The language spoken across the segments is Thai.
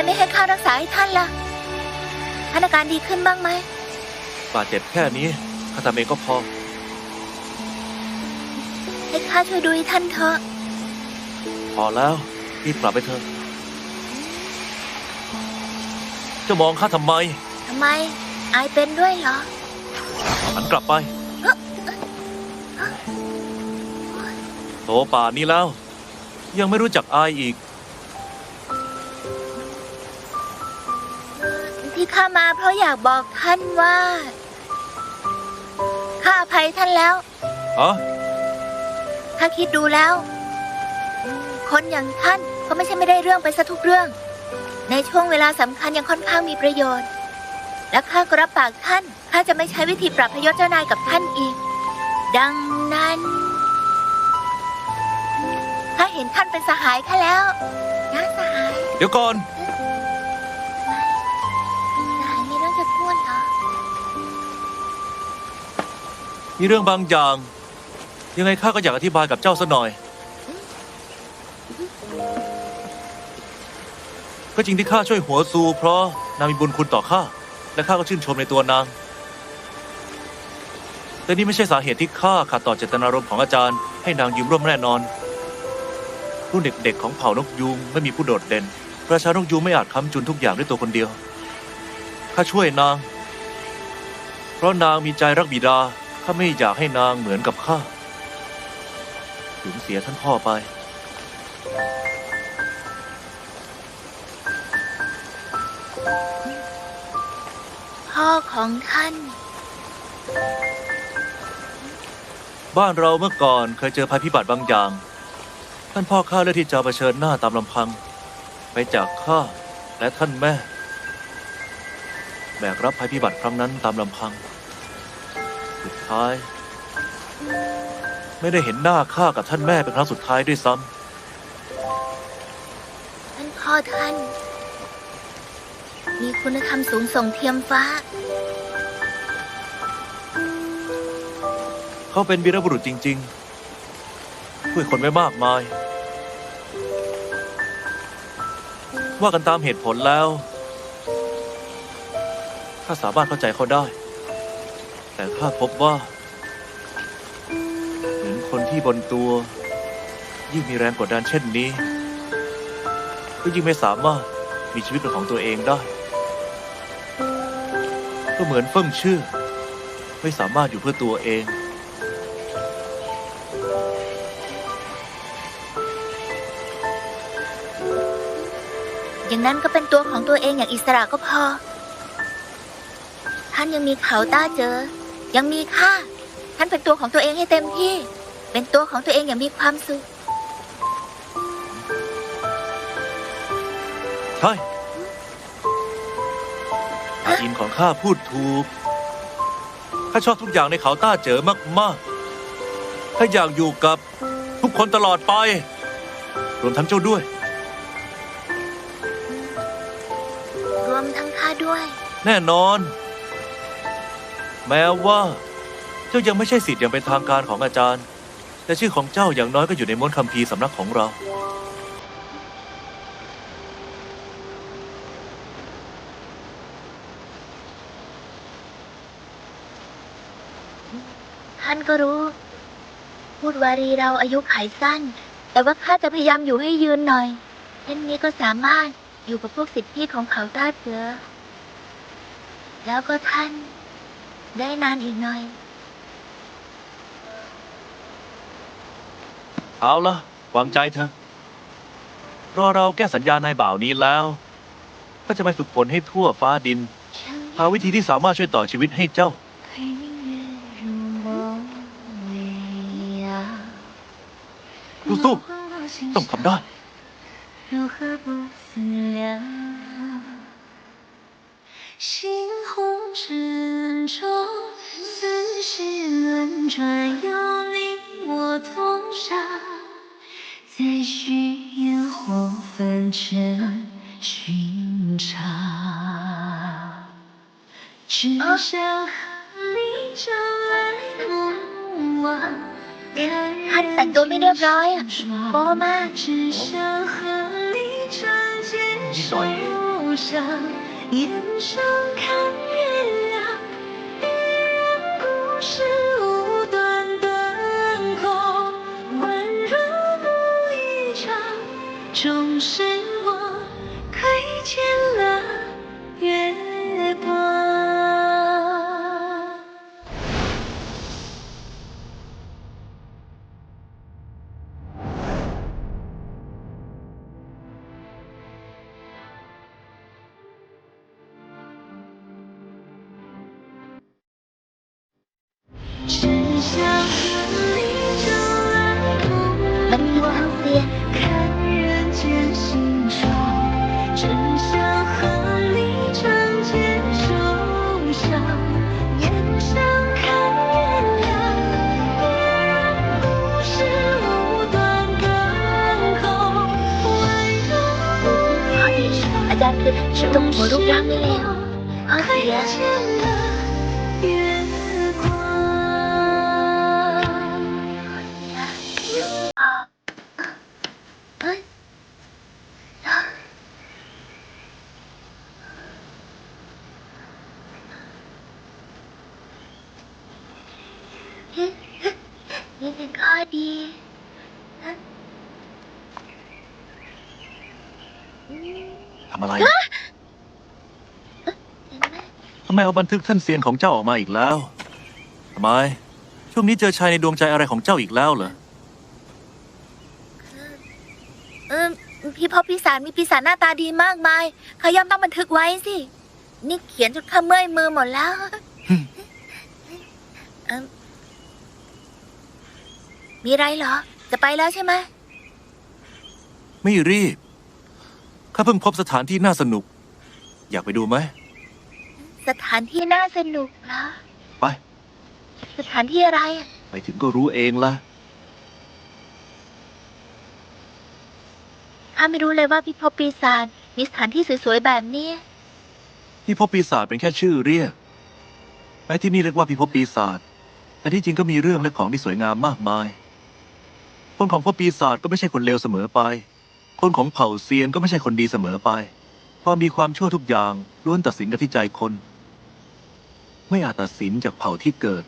ข้ารักษาให้ท่านล่ะท่านอาการดีขึ้นบ้างไหมบาดเจ็บแค่นี้ข้าทำเองก็พอ ให้ข้าช่วยดูให้ท่านเถอะ พอแล้วรีบกลับไปเถอะจะมองข้าทำไม ทำไม อายเป็นด้วยเหรอ หันกลับไปโตป่านนี้แล้ว ยังไม่รู้จักอายอีก ที่ข้ามาเพราะอยากบอกท่านว่า ข้าอภัยท่านแล้วฮะข้าคิดดูแล้ว คนอย่างท่านก็ไม่ใช่ไม่ได้เรื่องไปซะทุกเรื่อง ในช่วงเวลาสำคัญยังค่อนข้างมีประโยชน์ และข้าก็รับปากท่านข้าจะไม่ใช้วิธีปรับพยศเจ้านายกับท่านอีก ดังนั้นข้าเห็นท่านเป็นสหายข้าแล้วนะสหาย เดี๋ยวก่อน มีเรื่องบางอย่าง ยังไงข้าก็อยากอธิบายกับเจ้าสัหน่อย ก็จริงที่ข้าช่วยหัวซู เพราะนางมีบุญคุณต่อข้าและข้าก็ชื่นชมในตัวนาง แต่นี่ไม่ใช่สาเหตุที่ข้าขัดต่อเจตนารมณ์ของอาจารย์ให้นางยืมร่วมแน่นอนรุ่นเด็กๆของเผ่านกยูงไม่มีผู้โดดเด่น ประชานกยูงไม่อาจค้ำจุนทุกอย่างด้วยตัวคนเดียว ข้าช่วยนาง เพราะนางมีใจรักบิดา ข้าไม่อยากให้นางเหมือนกับข้าสูญเสียท่านพ่อไป พ่อของท่าน บ้านเราเมื่อก่อนเคยเจอภัยพิบัติบางอย่าง ท่านพ่อข้าเลือกที่จะเผชิญหน้าตามลำพัง ไปจากข้าและท่านแม่ แบกรับภัยพิบัติครั้งนั้นตามลำพัง สุดท้าย ไม่ได้เห็นหน้าข้ากับท่านแม่เป็นครั้งสุดท้ายด้วยซ้ท่านพ่อท่าน มีคุณธรรมสูงส่งเทียมฟ้าำเขาเป็นวีรบุรุษจริง ๆ ช่วยคนไว้มากมาย ว่ากันตามเหตุผลแล้วข้าสามารถเข้าใจเขาได้ แต่ข้าพบว่า เหมือนคนที่บนตัว ยิ่งมีแรงกดดันเช่นนี้ ก็ยิ่งไม่สามารถมีชีวิตเป็นของตัวเองได้ ก็เหมือนเฟิ่งชื่อ ไม่สามารถอยู่เพื่อตัวเองอย่างนั้นก็เป็นตัวของตัวเองอย่างอิสระก็พอ ท่านยังมีเขาต้าเจอ ยังมีค่า ท่านเป็นตัวของตัวเองให้เต็มที่ เป็นตัวของตัวเองอย่างมีความสุข ใช่อาอินของข้าพูดถูก ข้าชอบทุกอย่างในเขาต้าเจอมากๆข้าอยากอยู่กับทุกคนตลอดไป รวมทั้งเจ้าด้วย รวมทั้งข้าด้วย แน่นอน แม้ว่าเจ้ายังไม่ใช่สิทธิ์อย่างเป็นทางการของอาจารย์ แต่ชื่อของเจ้าอย่างน้อยก็อยู่ในม้วนคัมภีร์สำนักของเรา ท่านก็รู้ พูดวารีเราอายุขัยสั้น แต่ว่าข้าจะพยายามอยู่ให้ยืนหน่อยเช่นนี้ก็สามารถอยู่กับพวกสิทธิพี่ของเขาต้าเสือ แล้วก็ท่าน ได้นานอีกหน่อย เอาละวางใจเถอะรอเราแก้สัญญาในบ่าวนี้แล้ว ก็จะไปฝึกฝนให้ทั่วฟ้าดิน หาวิธีที่สามารถช่วยต่อชีวิตให้เจ้า 陪明月如梦未央。 สู้ๆต้องทำได้ 如何不思量？ 新红尘中，思绪轮转，有你我同赏。再续烟火凡尘寻常，只想和你朝来暮往。还得多没点招呀，只想和你长剑书上。檐上看月亮，别让故事无端等候，温柔梦一场，终是 จารย์คือฉันตรง ทำอะไรทำไมเอาบันทึกท่านเซียนของเจ้าออกมาอีกแล้วทำไม ช่วงนี้เจอชายในดวงใจอะไรของเจ้าอีกแล้วเหรอเออพี่พ่อพี่สารมีพี่สารหน้าตาดีมากมายเขาย่อมต้องบันทึกไว้สิ นี่เขียนจนข้าเมื่อยมือหมดแล้วมีไรเหรอ จะไปแล้วใช่ไหมไม่รีบ ข้าเพิ่งพบสถานที่น่าสนุก อยากไปดูไหม สถานที่น่าสนุกเหรอไป สถานที่อะไรอะไปถึงก็รู้เองละข้าไม่รู้เลยว่าพี่พ่อปีศาจมีสถานที่สวยๆแบบนี้ ที่พบปีศาจเป็นแค่ชื่อเรียกแม้ที่นี่เรียกว่าพิภพปีศาจแต่ที่จริงก็มีเรื่องและของที่สวยงามมากมาย คนของพวกปีศาจก็ไม่ใช่คนเลวเสมอไป คนของเผ่าเซียนก็ไม่ใช่คนดีเสมอไป ความดีความชั่วทุกอย่างล้วนตัดสินกันที่ใจคน ไม่อาจตัดสินจากเผ่าที่เกิด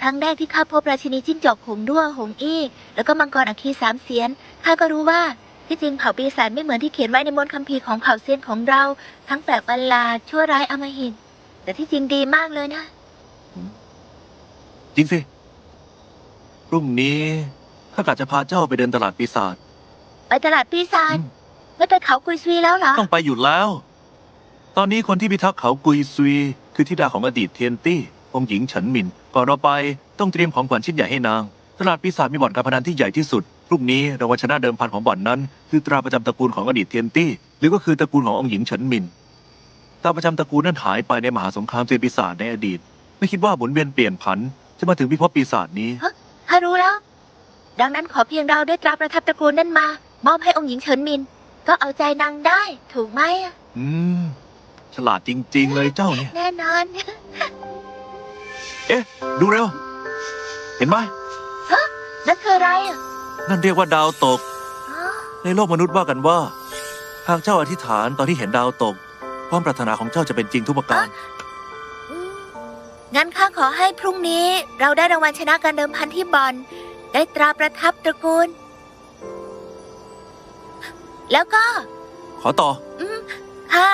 ครั้งแรกที่ข้าพบราชินีจิ้งจอกหงด้วงหงอี้ แล้วก็มังกรอัคคีสามเสียนข้าก็รู้ว่าที่จริงเผ่าปีศาจไม่เหมือนที่เขียนไว้ในมนต์คัมภีร์ของเผ่าเซียนของเรา ทั้งแปลกประหลาดชั่วร้ายอำมหิตแต่ที่จริงดีมากเลยนะ จริงสิพรุ่งนี้ข้ากะจะพาเจ้าไปเดินตลาดปีศาจ ไปตลาดปีศาจอืมไม่ไปเขากุยซุยแล้วเหรอ ต้องไปอยู่แล้ว ตอนนี้คนที่พิทักษ์เขากุยซุย คือธิดาของอดีตเทียนตี้องค์หญิงเฉินหมินก่อนเราไปต้องเตรียมของขวัญชิ้นใหญ่ให้นาง ตลาดปีศาจมีบ่อนการพนันที่ใหญ่ที่สุดพรุ่งนี้รางวัลชนะเดิมพันของบ่อนนั้น คือตราประจำตระกูลของอดีตเทียนตี้ หรือก็คือตระกูลขององค์หญิงเฉินหมินตราประจำตระกูลนั้นหายไปในมหาสงครามเซียนปีศาจในอดีต ไม่คิดว่าหมุนเวียนเปลี่ยนผัน จะมาถึงพิภพปีศาจนี้ข้ารู้แล้ว ดังนั้นขอเพียงเราได้ตราประทับตระกูลนั้นมา มอบให้องค์หญิงเฉินมิน ก็เอาใจนางได้ ถูกไหมอะอืม ฉลาดจริง ๆ เลยเจ้าเนี่ย แน่นอน เอ๊ะ ดูเร็ว เห็นไหม นั่นคืออะไรอะนั่นเรียกว่าดาวตก อ๋อในโลกมนุษย์ว่ากันว่า หากเจ้าอธิษฐานตอนที่เห็นดาวตก ความปรารถนาของเจ้าจะเป็นจริงทุกประการ อืมงั้นข้าขอให้พรุ่งนี้เราได้รางวัลชนะการเดิมพันที่บอลได้ตราประทับตระกูล แล้วก็ ขอต่อข้า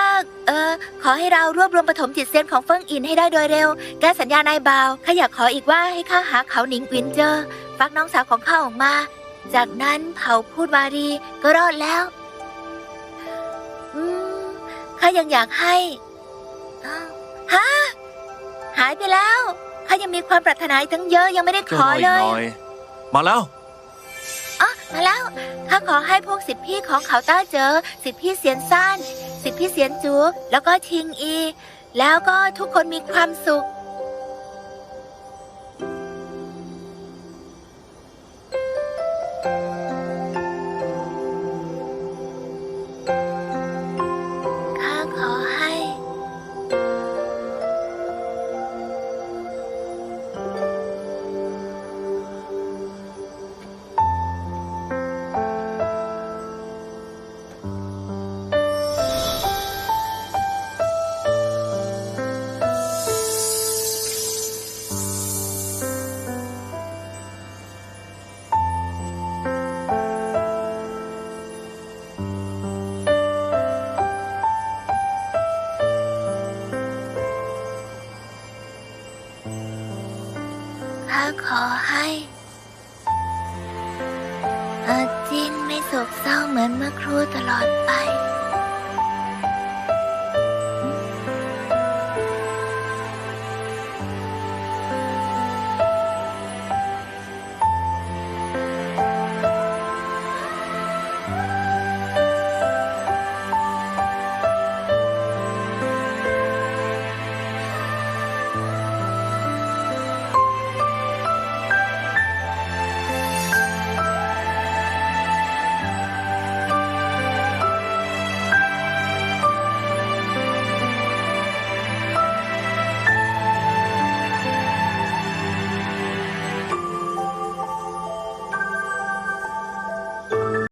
เอ่อขอให้เรารวบรวมปฐมจิตเซียนของเฟิงอินให้ได้โดยเร็ว แก้สัญญานายบ่าวข้าอยากขออีกว่าให้ข้าหาเขาหนิงวินเจอฟักน้องสาวของข้าออกมา จากนั้นเผ่าพูดวารีก็รอดแล้ว อืมข้ายังอยากให้อ้าวฮะหายไปแล้วข้ายังมีความปรารถนาอีกตั้งเยอะยังไม่ได้ขเจ้าอรออีเลกยหน่อย มาแล้วอ๋อ มาแล้วข้าขอให้พวกสิทธิพี่ของเขาต้าเจอ สิทธิพี่เสียนซ่านสิทธิพี่เสียนจูแล้วก็ชิงอี แล้วก็ทุกคนมีความสุข ข้าขอให้อาจินไม่โศกเศร้าเหมือนเมื่อครู่ตลอด